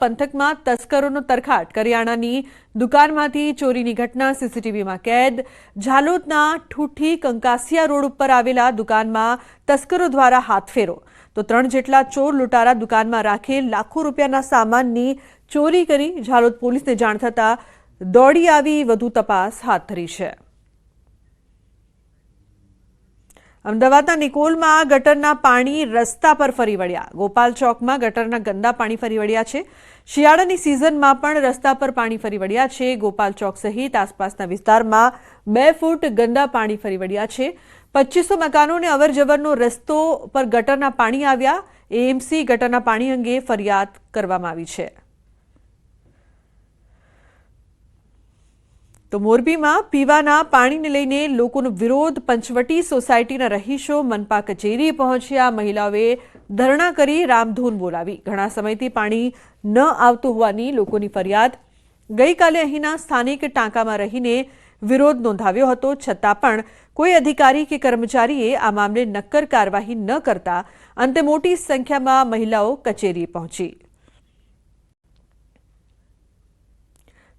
પંથકમાં તસ્કરોનો તરખાટ. કરિયાણાની દુકાનમાંથી ચોરીની ઘટના, સીસીટીવીમાં કેદ. ઝાલોદના ઠૂઠી કંકાસિયા રોડ ઉપર આવેલા દુકાનમાં તસ્કરો દ્વારા હાથફેરો. તો ત્રણ જેટલા ચોર લૂંટારા દુકાનમાં રાખેલ લાખો રૂપિયાના સામાનની ચોરી કરી ઝાલોદ પોલીસને જાણ થતાં દોડી આવી વધુ તપાસ હાથ ધરી છે. અમદાવાદના નિકોલમાં ગટરના પાણી રસ્તા પર ફરી વળ્યા. ગોપાલ ચોકમાં ગટરના ગંદા પાણી ફરી વળ્યા છે. શિયાળાની સિઝનમાં પણ રસ્તા પર પાણી ફરી વળ્યા છે. ગોપાલ ચોક સહિત આસપાસના વિસ્તારમાં બે ફૂટ ગંદા પાણી ફરી વળ્યા છે. પચીસો મકાનોને અવરજવરનો રસ્તો પર ગટરના પાણી આવ્યા. એએમસી ગટરના પાણી અંગે ફરિયાદ કરવામાં આવી છે. તો મોરબીમાં પીવાના પાણીને લઈને લોકોનો વિરોધ, પંચવટી સોસાયટીના રહીશો મનપા કચેરી પહોંચ્યા. મહિલાઓએ ધરણા કરી રામધૂન બોલાવી. ઘણા સમયથી પાણી ન આવતું હોવાની લોકોની ફરિયાદ. ગઈકાલે અહીંના સ્થાનિક ટાંકામાં રહીને વિરોધ નોંધાવ્યો હતો. છતાં પણ કોઈ અધિકારી કે કર્મચારીએ આ મામલે નક્કર કાર્યવાહી ન કરતા અંતે મોટી સંખ્યામાં મહિલાઓ કચેરીએ પહોંચી.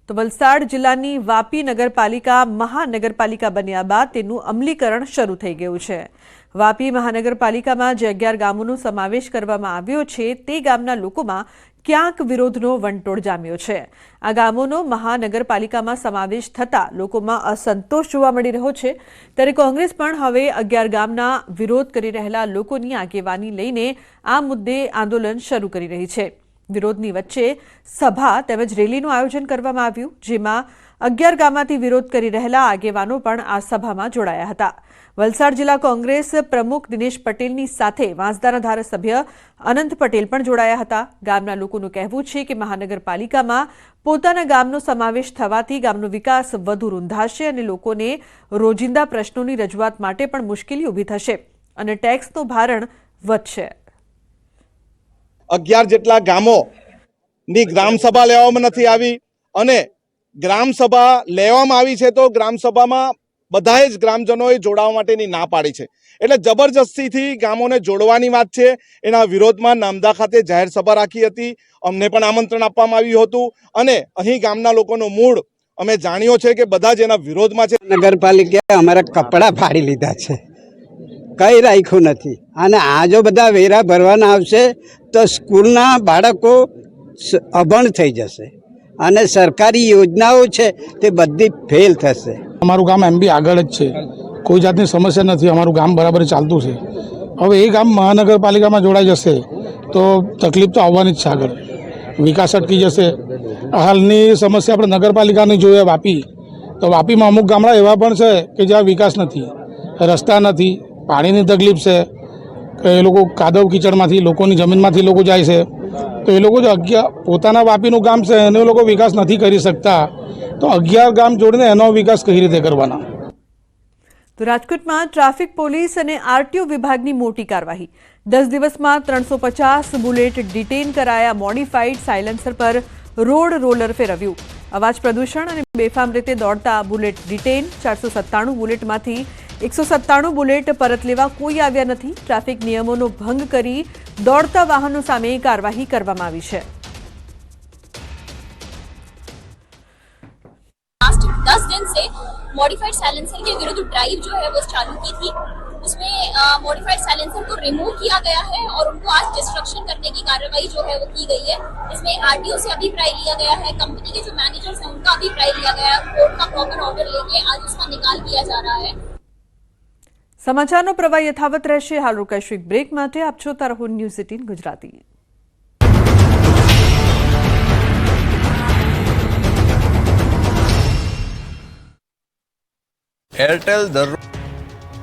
તો વલસાડ જિલ્લાની વાપી નગરપાલિકા મહાનગરપાલિકા બન્યા બાદ તેનું અમલીકરણ શરૂ થઈ ગયું છે. વાપી મહાનગરપાલિકામાં જે અગિયાર ગામોનો સમાવેશ કરવામાં આવ્યો છે, તે ગામના લોકોમાં ક્યાંક વિરોધનો વંટોળ જામ્યો છે. આ ગામોનો મહાનગરપાલિકામાં સમાવેશ થતાં લોકોમાં અસંતોષ જોવા મળી રહ્યો છે. ત્યારે કોંગ્રેસ પણ હવે અગિયાર ગામના વિરોધ કરી રહેલા લોકોની આગેવાની લઈને આ મુદ્દે આંદોલન શરૂ કરી રહી છે. વિરોધની વચ્ચે સભા તેમજ રેલીનું આયોજન કરવામાં આવ્યું, જેમાં અગિયાર ગામમાંથી વિરોધ કરી રહેલા આગેવાનો પણ આ સભામાં જોડાયા હતા. વલસાડ જિલ્લા કોંગ્રેસ પ્રમુખ દિનેશ પટેલની સાથે વાંસદાના ધારાસભ્ય અનંત પટેલ પણ જોડાયા હતા. ગામના લોકોનું કહેવું છે કે મહાનગરપાલિકામાં પોતાના ગામનો સમાવેશ થવાથી ગામનો વિકાસ વધુ રૂંધાશે અને લોકોને રોજિંદા પ્રશ્નોની રજૂઆત માટે પણ મુશ્કેલી ઊભી થશે અને ટેક્સનું ભારણ વધશે. અગિયાર જેટલા ગામોની ગ્રામસભા લેવામાં નથી આવી અને ગ્રામસભા લેવામાં આવી છે તો ગ્રામસભામાં બધાએ જ ગ્રામજનોએ જોડાવા માટેની ના પાડી છે. એટલે જબરજસ્તીથી ગામોને જોડવાની વાત છે. એના વિરોધમાં નામદા ખાતે જાહેર સભા રાખી હતી. અમને પણ આમંત્રણ આપવામાં આવ્યું હતું. અને અહીં ગામના લોકોનો મૂળ અમે જાણ્યો છે કે બધા જ એના વિરોધમાં છે. નગરપાલિકાએ અમારા કપડાં ફાડી લીધા છે. કંઈ રાખ્યું નથી. અને આ જો બધા વેરા ભરવાના આવશે, તો સ્કૂલના બાળકો અભણ થઈ જશે. અને સરકારી યોજનાઓ છે, તે બધી ફેલ થશે. અમારું ગામ એમ બી આગળ જ છે. કોઈ જાતની સમસ્યા નથી, અમારું ગામ બરાબર ચાલતું છે. હવે એ ગામ મહાનગરપાલિકામાં જોડાઈ જશે, તો તકલીફ તો આવવાની જ છે આગળ. વિકાસ અટકી જશે. હાલની સમસ્યા આપણે નગરપાલિકાની જોઈએ વાપી. તો વાપીમાં અમુક ગામડા એવા પણ છે કે જ્યાં વિકાસ નથી, રસ્તા નથી પાણીની તકલીફ છે, કે એ લોકો કાદવ કીચડમાંથી, લોકોની જમીનમાંથી લોકો જાય છે, તો એ લોકો જો અગિયાર, પોતાના વાપીનું ગામ છે એને લોકો વિકાસ નથી કરી શકતા, તો અગિયાર ગામ જોડીને એનો વિકાસ કઈ રીતે કરવાના? તો રાજકોટમાં ટ્રાફિક પોલીસ અને આરટીઓ વિભાગની મોટી કાર્યવાહી. દસ દિવસમાં ત્રણસો પચાસ બુલેટ ડિટેન કરાયા, મોડિફાઈડ સાયલેન્સર પર રોડ રોલર ફેરવ્યું. અવાજ પ્રદૂષણ અને બેફામ રીતે દોડતા બુલેટ ડિટેન, ચારસો સત્તાણું બુલેટમાંથી એકસો સત્તાણું બુલેટ પરત લેવા કોઈ આવ્યા નથી ટ્રાફિક નિયમોનો ભંગ કરી દોડતા વાહનો સામે કાર્યવાહી કરવામાં આવી છે लास्ट दस दिन से मॉडिफाइड साइलेंसर के विरुद्ध ड्राइव जो है वो चालू की थी उसमें मॉडिफाइड साइलेंसर को रिमूव किया गया है और उनको आज डिस्ट्रक्शन करने की कार्रवाई जो है वो की गई है इसमें आरटीओ से अभिप्राय लिया गया है कंपनी के जो मैनेजर्स हैं उनका अभिप्राय लिया गया है कोर्ट का प्रॉपर ऑर्डर लेके आज उसका निकाल किया जा रहा है સમાચારનો પ્રવાહ યથાવત રહેશે. હાલ રોકાઈશું એક બ્રેક માટે. આપ જોતા રહો ન્યૂઝ એટીન ગુજરાતી. એરટેલ દરરોજ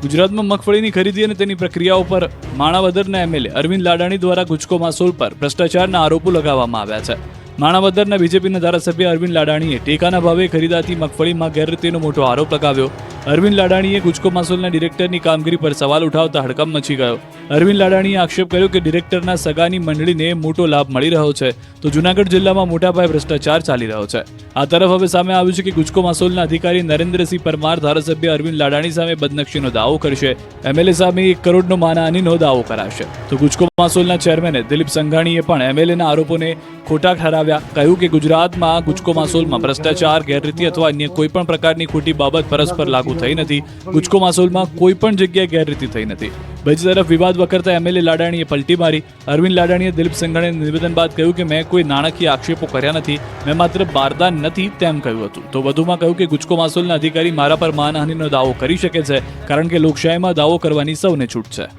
ગુજરાતમાં મગફળીની ખરીદી અને તેની પ્રક્રિયા ઉપર માણાવદરના એમએલએ અરવિંદ લાડાણી દ્વારા ગુજકો માસોલ પર ભ્રષ્ટાચારના આરોપો લગાવવામાં આવ્યા છે. માણાવદરના બીજેપીના ધારાસભ્ય અરવિંદ લાડાણીએ ટેકાના ભાવે ખરીદાતી મગફળીમાં ગેરરીતિનો મોટો આરોપ લગાવ્યો. અરવિંદ લાડાણીએ ગુજકો માસોલના ડિરેક્ટરની કામગીરી પર સવાલ ઉઠાવતા હડકંપ મચી ગયો. અરવિંદ લાડાણીએ આક્ષેપ કર્યો કે ડિરેક્ટરના સગાની મંડળીને મોટો લાભ મળી રહ્યો છે, તો જૂનાગઢ જિલ્લામાં મોટાભાઈ ભ્રષ્ટાચાર ચાલી રહ્યો છે. આ તરફ હવે સામે આવ્યું છે કે ગુજકો માસોલના અધિકારી નરેન્દ્રસિંહ પરમાર ધારાસભ્ય અરવિંદ લાડાણી સામે બદનક્ષીનો દાવો કરશે. એમએલએ સામે એક કરોડનો માનહાનીનો દાવો કરાશે. તો ગુજકો માસોલના ચેરમેને દિલીપ સંઘાણીએ પણ એમએલએના આરોપોને ખોટા ઠરાવ્યા. કહ્યું કે ગુજરાતમાં ગુજકો માસોલમાં ભ્રષ્ટાચાર, ગેરરીતિ અથવા અન્ય કોઈ પણ પ્રકારની ખોટી બાબત પરસ્પર લાગુ થઈ નથી. ગુજકો માસોલમાં કોઈ પણ જગ્યાએ ગેરરીતિ થઈ નથી. બીજી તરફ વિવાદ વખરતા એમએલએ લાડાણીએ પલટી મારી. અરવિંદ લાડાણીએ દિલીપ સંઘાણીને નિવેદન બાદ કહ્યું કે મેં કોઈ નાણાકીય આક્ષેપો કર્યા નથી. મેં માત્ર બારદાન નથી તેમ કહ્યું હતું. તો વધુમાં કહ્યું કે ગુજકો માસોલના અધિકારી મારા પર માનહાનિનો દાવો કરી શકે છે, કારણ કે લોકશાહીમાં દાવો કરવાની સૌને છૂટ છે.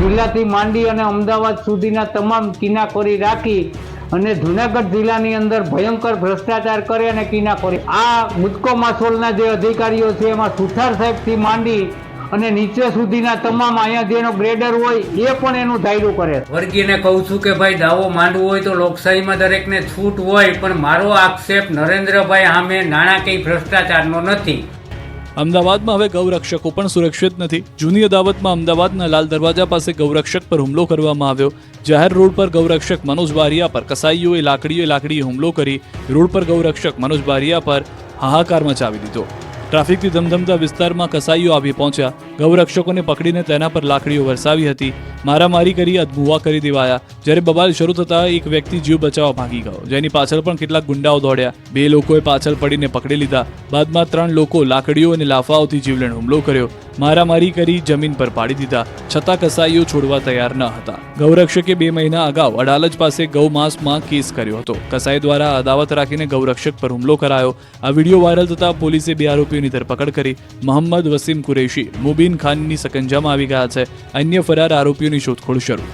જિલ્લાથી માંડી અને અમદાવાદ સુધીના તમામ કિનાખોરી રાખી અને જુનાગઢ જિલ્લાની અંદર ભયંકર ભ્રષ્ટાચાર કરે અને કિનાખોરી આ મુદકો માસોલના જે અધિકારીઓ છે, એમાં સુથાર સાહેબથી માંડી અને નીચે સુધીના તમામ અહીંયા જેનો ગ્રેડર હોય, એ પણ એનું ધાયરું કરે વર્ગીને કહું છું કે ભાઈ, દાવો માંડવો હોય તો લોકશાહીમાં દરેકને છૂટ હોય, પણ મારો આક્ષેપ નરેન્દ્રભાઈ સામે નાણાકીય ભ્રષ્ટાચારનો નથી. અમદાવાદમાં હવે ગૌરક્ષકો પણ સુરક્ષિત નથી. જૂની અદાવતમાં અમદાવાદના લાલ દરવાજા પાસે ગૌરક્ષક પર હુમલો કરવામાં આવ્યો. જાહેર રોડ પર ગૌરક્ષક મનોજ બારિયા પર કસાઈઓએ લાકડીએ લાકડીએ હુમલો કરી રોડ પર ગૌરક્ષક મનોજ બારિયા પર હાહાકાર મચાવી દીધો. ટ્રાફિકથી ધમધમતા વિસ્તારમાં કસાઈઓ આવી પહોંચ્યા. ગૌરક્ષકોને પકડીને તેના પર લાકડીઓ વરસાવી હતી. મારામારી કરી અદભુવા કરી દેવાયા. જ્યારે બબાલ શરૂ થતા એક વ્યક્તિ જીવ બચાવવા ભાગી ગયો. જેની પાછળ પણ કેટલાક ગુંડાઓ દોડ્યા. બે લોકોએ પાછળ પડીને પકડી લીધા. બાદમાં ત્રણ લોકો લાકડીઓ અને લાફાઓથી જીવલેણ હુમલો કર્યો. મારામારી કરી જમીન પર પાડી દીધા. છતાં કસાઈઓ છોડવા તૈયાર ન હતા. ગૌરક્ષકે બે મહિના અગાઉ અડાલજ પાસે ગૌમાંસમાં કેસ કર્યો હતો. કસાઈ દ્વારા અદાવત રાખીને ગૌરક્ષક પર હુમલો કરાયો. આ વીડિયો વાયરલ થતા પોલીસે બે આરોપીઓની ધરપકડ કરી. મોહમ્મદ વસીમ કુરેશી, મુબીન ખાનની સકંજામાં આવી ગયા છે. અન્ય ફરાર આરોપીઓની શોધખોળ શરૂ.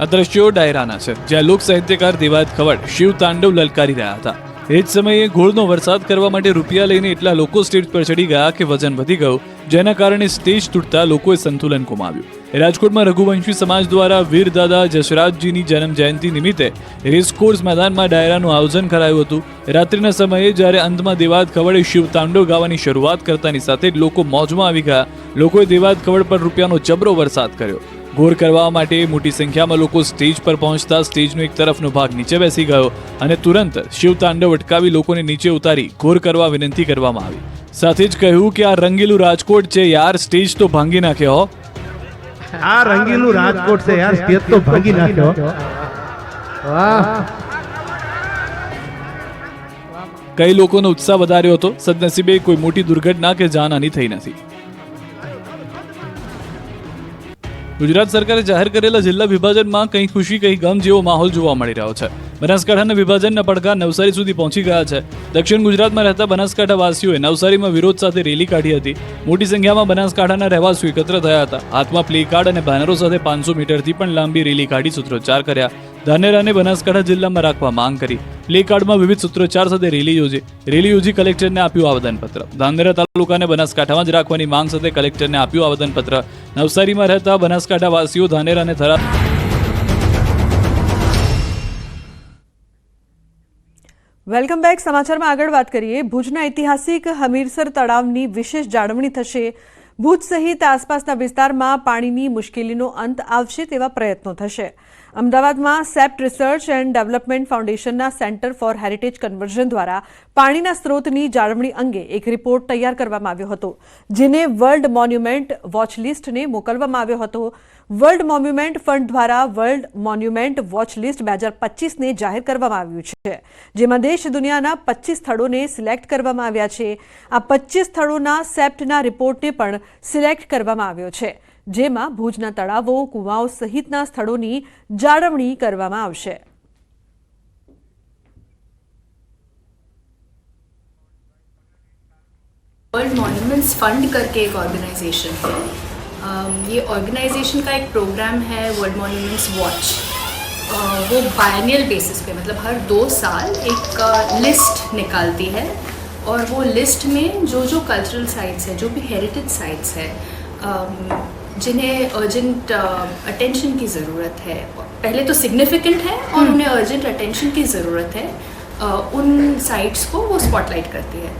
આ દ્રશ્યો ડાયરાના છે, જ્યાં લોક સાહિત્યકાર દેવાદ ખવડ, શિવ તાંડવ લલકારી રહ્યા હતા. એ જ સમયે ઘોળનો વરસાદ કરવા માટે રૂપિયા લઈને એટલા લોકો સ્ટેજ પર ચડી ગયા કે વજન વધી ગયું, જેના કારણે સ્ટેજ તૂટતા લોકોએ સંતુલન ગુમાવ્યું. રાજકોટમાં રઘુવંશી સમાજ દ્વારા વીર દાદા જશરાજજીની જન્મ જયંતિ નિમિત્તે રેસકોર્સ મેદાનમાં ડાયરાનું આયોજન કરાયું હતું. રાત્રિના સમયે જ્યારે અંતમાં દેવાદ ખવડે શિવ તાંડવ ગાવાની શરૂઆત કરતાની સાથે લોકો મોજમાં આવી ગયા. લોકોએ દેવાદ ખવડ પર રૂપિયાનો જબરો વરસાદ કર્યો. ઘોર કરવા માટે મોટી સંખ્યામાં લોકો સ્ટેજ પર પહોંચતા સ્ટેજનો એક તરફનો ભાગ નીચે બેસી ગયો અને તુરંત શિવ તાંડવ અટકાવી લોકોને નીચે ઉતારી ઘોર કરવા વિનંતી કરવામાં આવી. સાથે જ કહ્યું કે આ રંગીલું રાજકોટ છે યાર સ્ટેજ તો ભાંગી નાખ્યો હો. આ રંગીલું રાજકોટ છે યાર સ્ટેજ તો ભાંગી નાખ્યો. વાહ. કઈ લોકોનો ઉત્સાહ વધાર્યો હતો? સદનસીબે કોઈ મોટી દુર્ઘટના કે જાનહાની થઈ નથી. ગુજરાત સરકારે જાહેર કરેલા જિલ્લા વિભાજનમાં કંઈ ખુશી, કંઈ ગમ જેવો માહોલ જોવા મળી રહ્યો છે. બનાસકાંઠાના વિભાજનના પડકાર નવસારી સુધી પહોંચી ગયા છે. દક્ષિણ ગુજરાતમાં રહેતા બનાસકાંઠા વાસીઓએ નવસારીમાં વિરોધ સાથે રેલી કાઢી હતી. મોટી સંખ્યામાં બનાસકાંઠાના રહેવાસીઓ એકત્ર થયા હતા. હાથમાં પ્લે કાર્ડ અને બેનરો સાથે પાંચસો મીટરથી પણ લાંબી રેલી કાઢી સૂત્રોચ્ચાર કર્યા. ધાનેરાને બનાસકાંઠા જિલ્લામાં રાખવા માંગ કરી. પ્લે કાર્ડમાં વિવિધ સૂત્રોચ્ચાર સાથે રેલી યોજી. રેલી યોજી કલેક્ટરને આપ્યું આવેદનપત્ર. ધાનેરા તાલુકાને બનાસકાંઠામાં જ રાખવાની માંગ સાથે કલેક્ટરને આપ્યું આવેદનપત્ર. નવસારીમાં રહેતા બનાસકાંઠાવાસીઓ ધાનેરાને થરા વેલકમ બેક. સમાચારમાં આગળ વાત કરીએ. ભુજના ઐતિહાસિક હમીરસર તળાવની વિશેષ જાળવણી થશે. ભુજ સહિત આસપાસના વિસ્તારમાં પાણીની મુશ્કેલીનો અંત આવશે તેવા પ્રયત્નો થશે. અમદાવાદમાં સેપ્ટ રિસર્ચ એન્ડ ડેવલપમેન્ટ ફાઉન્ડેશનના સેન્ટર ફોર હેરિટેજ કન્વર્ઝન દ્વારા પાણીના સ્ત્રોતની જાળવણી અંગે એક રિપોર્ટ તૈયાર કરવામાં આવ્યો હતો, જેને વર્લ્ડ મોન્યુમેન્ટ વોચલિસ્ટને મોકલવામાં આવ્યો હતો. વર્લ્ડ મોન્યુમેન્ટ ફંડ દ્વારા વર્લ્ડ મોન્યુમેન્ટ વોચલિસ્ટ બે હજાર પચીસને જાહેર કરવામાં આવ્યું છે, જેમાં દેશ દુનિયાના પચીસ સ્થળોને સિલેક્ટ કરવામાં આવ્યા છે. આ પચીસ સ્થળોના સેપ્ટના રિપોર્ટને પણ સિલેક્ટ કરવામાં આવ્યો છે. જેમાં ભુજના તળાવો કુવાઓ સહિતના સ્થળોની જાળવણી કરવામાં આવશે वर्ल्ड मॉन्यूमेंट्स फंड करके एक ऑर्गेनाइजेशन है अम, ये ऑर्गेनाइजेशन का एक प्रोग्राम है वर्ल्ड मॉन्यूमेंट्स वॉच वो बायनियल बेसिस पे मतलब हर दो साल एक लिस्ट निकालती है और वो लिस्ट में जो जो कल्चरल साइट्स है जो भी हेरिटेज साइट्स है अम, जिन्हें अर्जेंट अटेंशन की ज़रूरत है पहले तो सिग्निफिकेंट है और उन्हें अर्जेंट अटेंशन की ज़रूरत है अ, उन साइट्स को वो स्पॉटलाइट करती है